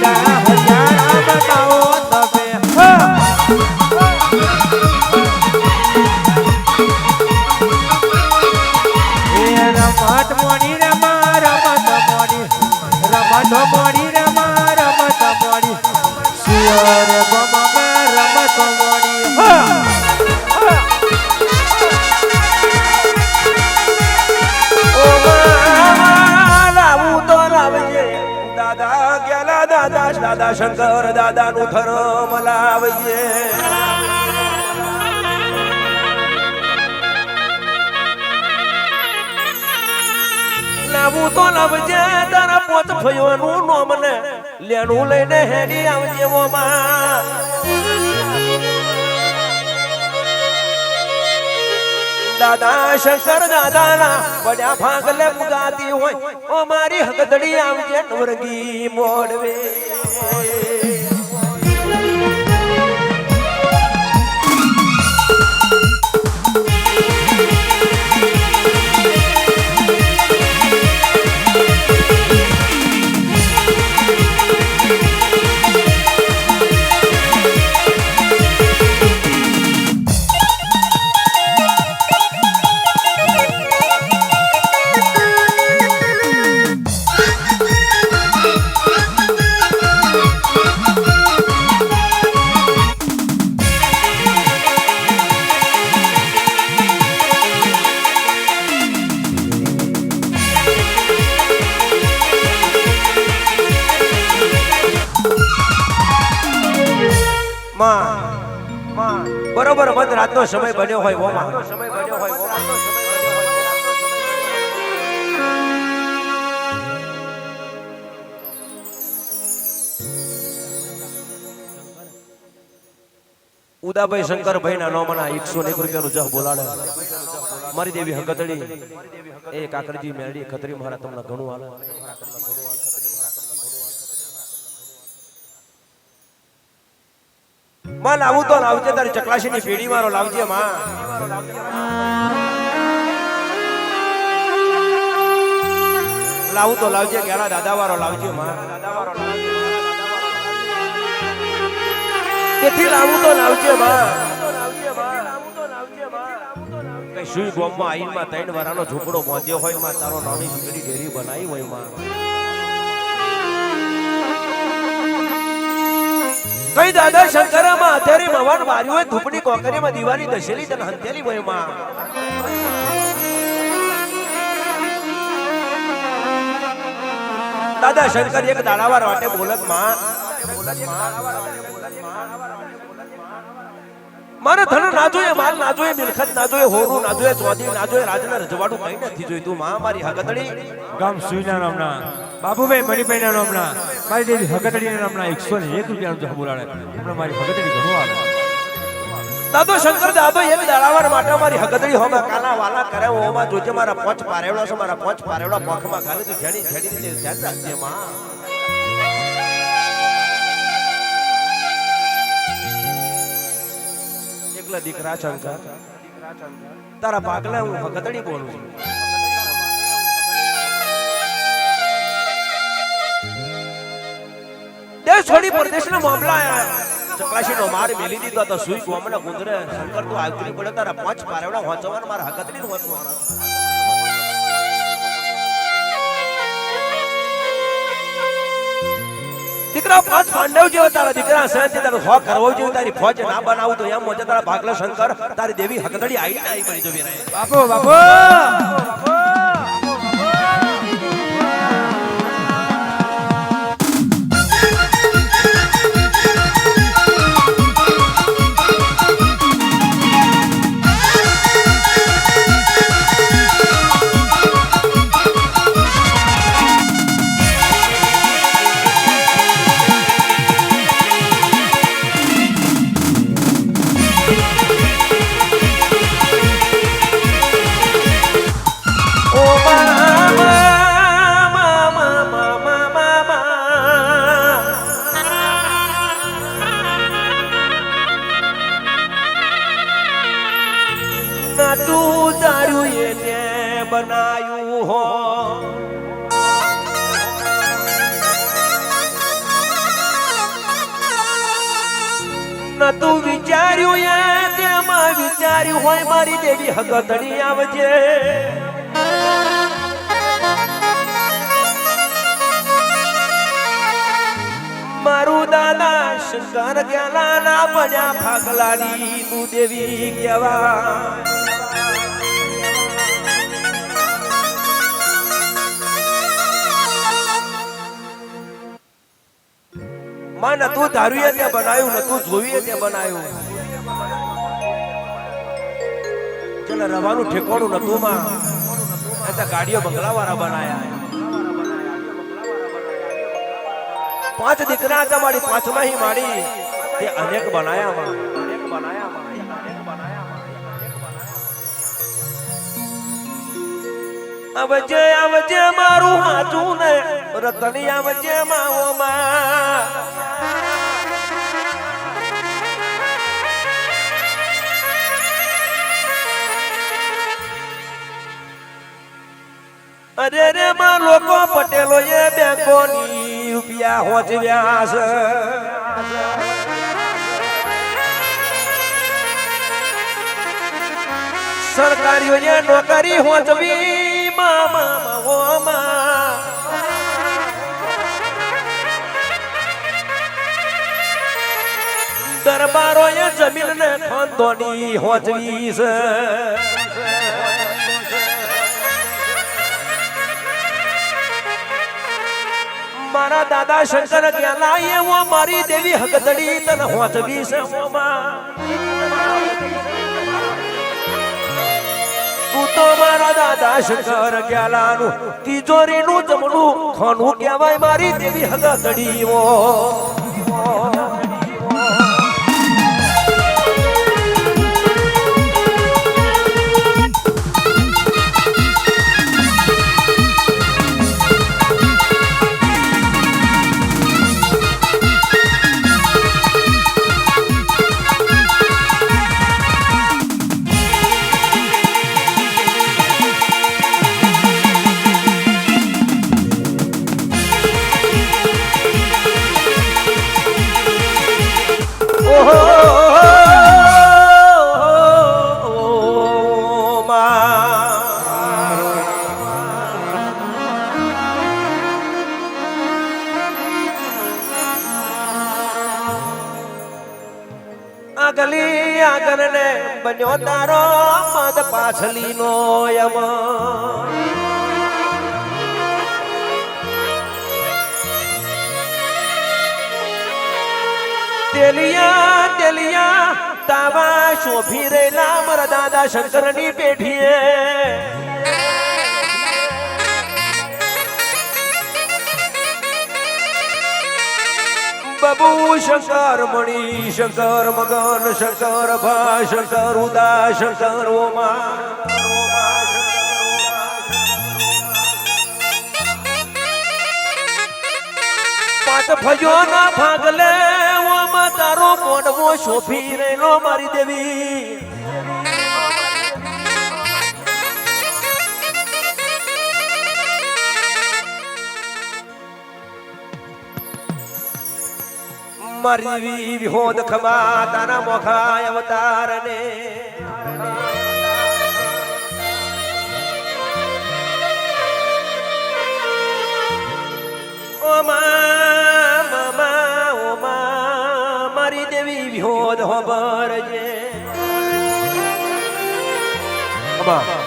llorar. Shankar દાદા લાવીએ. લાવું તો લાવજે, તારા પોત ભયોનું નોમ ને લેણું લઈને હેડી આવજે મોમાં દાદા શંકર દાદાના પડ્યા ભાગલે પુગાતી હોય ઓ મારી હકદડી આવજે નવરંગી મોડવે. બરોબર મત રાતનો સમય બન્યો હોય ઓમાં. ઉદાભાઈ શંકરભાઈ ના નોમના એકસો એક રૂપિયાનું જહ બોલાડે. મારી દેવી હકતડી એ કાકરજી મેરડી ખતરી મારા તમને ઘણું હાલે માં, લાવું તો, લાવજે, તારી ચકલાસીની પેઢી મારો, લાવજે, માં. લાવું તો, લાવજે ગેલા દાદા વાળો, લાવજે, માં. તેથી લાવું તો, લાવજે, માં. સુઈ ગોમમાં આઈનમાં ત્રણ વારાનો ઝૂંપડો બાંધ્યો હોય, માં? તારો નાની દીકરી ડેરી બનાવી હોય, માં. દાદા શંકરામાં અત્યારે મવાન માર્યું હોય ધૂપની કોકરીમાં દિવાળી દશેલી તને હંતેલી હોયમાં દાદા શંકર એક દાડાવાર વાટે બોલતમાં મારે ધન ના જોઈએ માલ ના જોઈએ મિલકત ના જોઈએ હોરું ના જોઈએ ચોધી ના જોઈએ રાજના રજવાડું કઈ નથી જોઈતું. માં મારી હગતડી. ગામ સુઈના નામના બાબુભાઈ મણિભાઈ ના નામના મારી દેવી હકતડી નામના એકસો ને એક રૂપિયાનું જહ બોલાડે હમણાં મારી હગતડી ઘણું આવે. દાદો શંકર દાદો એક દાડાવાર માટે મારી હગતડી હોમાં કાલા વાલા કરે હોમાં જોજે મારા પોચ પારેવડો છે મારા પોચ પારેવડા પોખમાં ખાલી તું જેડી રીતે ધ્યાન રાખજે માં. એકલા દીકરા શંકર તારા પાગલા હું હગતડી બોલું છું. દેશ છોડી પરદેશના મામલા ચકલાશી નો માર મેલી દીધો તો સુઈ ગોમના ગુંદરે શંકર તું આગરી પડે. તારા પાંચ પારેવડા વાંચવાના, મારા હકતની વાંચવાના. દીકરા પાંચ પાંડવ જેવા તારા દીકરા શાંતિ તારો હો કરવો જોઈએ, તારી ફોજ ના બનાવું તો એમ મોજે તારા ભાગલા શંકર, તારી દેવી હકતડી આઈ ના બાપુ બાપુ! નતું વિચાર્યું એ તેમાં વિચાર્યું હોય મારી દેવી હગતણી આવજે. મારું દાદા શંકર ગેલા ના બન્યા ફાગલાની તું દેવી કેવા માં નતું ધાર્યું એ તે બનાવ્યું નતું જોયું ત્યાં બનાવ્યું ચલો રવાનું ઠેકોણું નતું માં. ત્યાં ગાડીઓ બંગલાવાળા બનાયા. પાંચ દીકરા હતા મારી પાંચમાં હી માડી તે અનેક બનાયા માં. અનેક બનાયા માં અનેક બનાયા આવજે આવજે મારું હાજુ ને રતની આવજે માવો માં. અરે રે, માં લોકો પટેલો એ બેંકોની રૂપિયા હોચવ્યા છે. સરકારીઓએ નોકરી હોચવી, મામા માં ઓ માં. દરબારોએ જમીનને ખંડોની હોજવી છે. મારા દાદા શંકર ગેલા હું મારી દેવી હગદડી તન હોંચવી છે તું તો મારા દાદા શંકર ગ્યાલાનું, તિજોરીનું જમણું ખાનું કહેવાય મારી દેવી હગદડી ઓ આગલી ને બન્યો તારો મદ પાછલી નો યમ. તેલિયા તેલિયા, તાવા શોભી રેલા મારા દાદા શંકરની પેઢીએ. બબુ શંકર, મણી શંકર, મગન શંકર, ભા શંકર, ઉદા શંકર, ઓમા પાત ભજો ના ભાગલે, ઓમાં તારો મોડવો શોભી રેલો મારી દેવી. મારી વિહોદ ખમા તારા મોખા અવતાર ને મારી દેવી વિહોદ હોબરજે અમા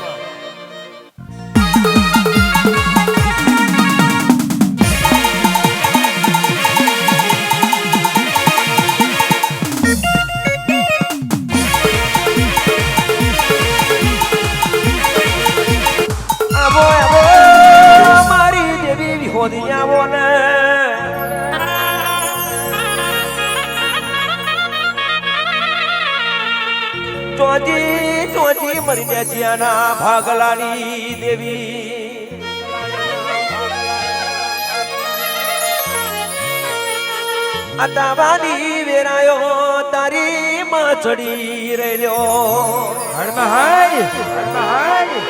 ચોજી ભાગલાની દેવી. અતાવાની તાવાની વેરાયો તારી માં ચડી રહ્યો હળમાં હાય હળમાં હાય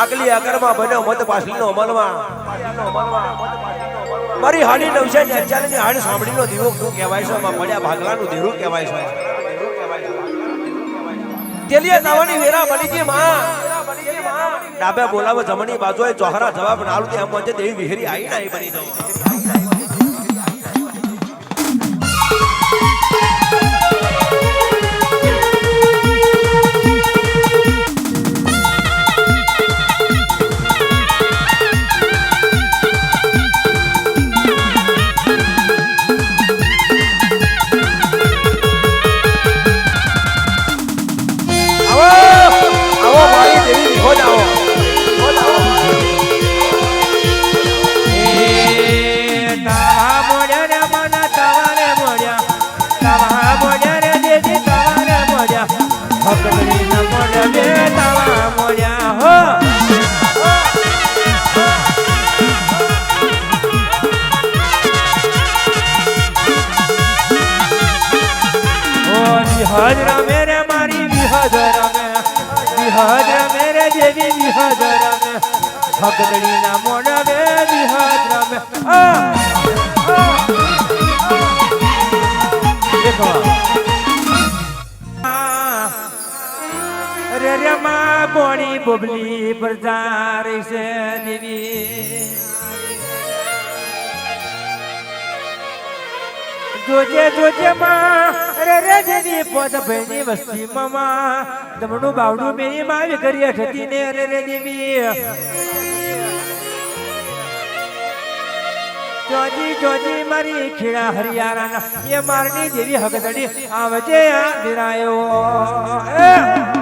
આગલી આગળમાં બન્યો મત પાછળનો અમલમાં મારી હાડી નવશે ને અત્યારની હાડ સાંભળીનો દીવો શું કહેવાય છે? એમાં પડ્યા ભાગલાનું ધીરું કહેવાય છે. તેલિયા નાવાની વેરા બની ગઈ માં. ડાબે બોલાવો જમણી બાજુએ ચોહરા જવાબ ના આલું તે એમ વચ્ચે દેવી વિહરી આઈ ના બની જાવ હકદડીના મોડવે આ! રે રે માં બોણી બોબલી પર છે દેવી. જોજે જોજે માં. રે રે દેવી પોત ભઈની વસ્તી માં. દમણું બાવડું મેરી માં કરી અઠતી ને રે રે દેવી. જોજી જોજી મારી ખીડા હરિયાણા એ મારની દેવી હગદડી આવજે આ દિરાયો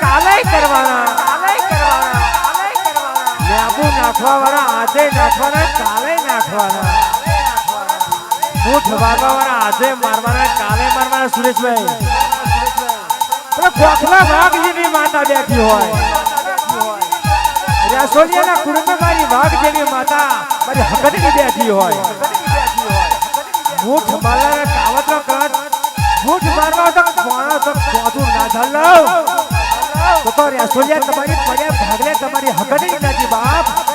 કાલે કરવાના કાલે નાખવાવાળા આજે નાખવાના કાલે નાખવાના. બૂઠ વાગવાવાળા આજે મારવાના, કાલે મારવાના સુરેશભાઈ. પેલો ગોખલા વાઘ માતા બેઠી હોય. રસોલિયાના કુટુંબે મારી વાઘ જેવી માતા મારી હકતની બેઠી હોય. બૂઠ મારવાના કાવતરો કર બૂઠ મારવા તો કોણો તો કોતું ના ધલો. તો તો રસોલિયા તમારી પડ્યા ભાગલે તમારી હકતની નથી બાપ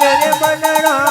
રે મણના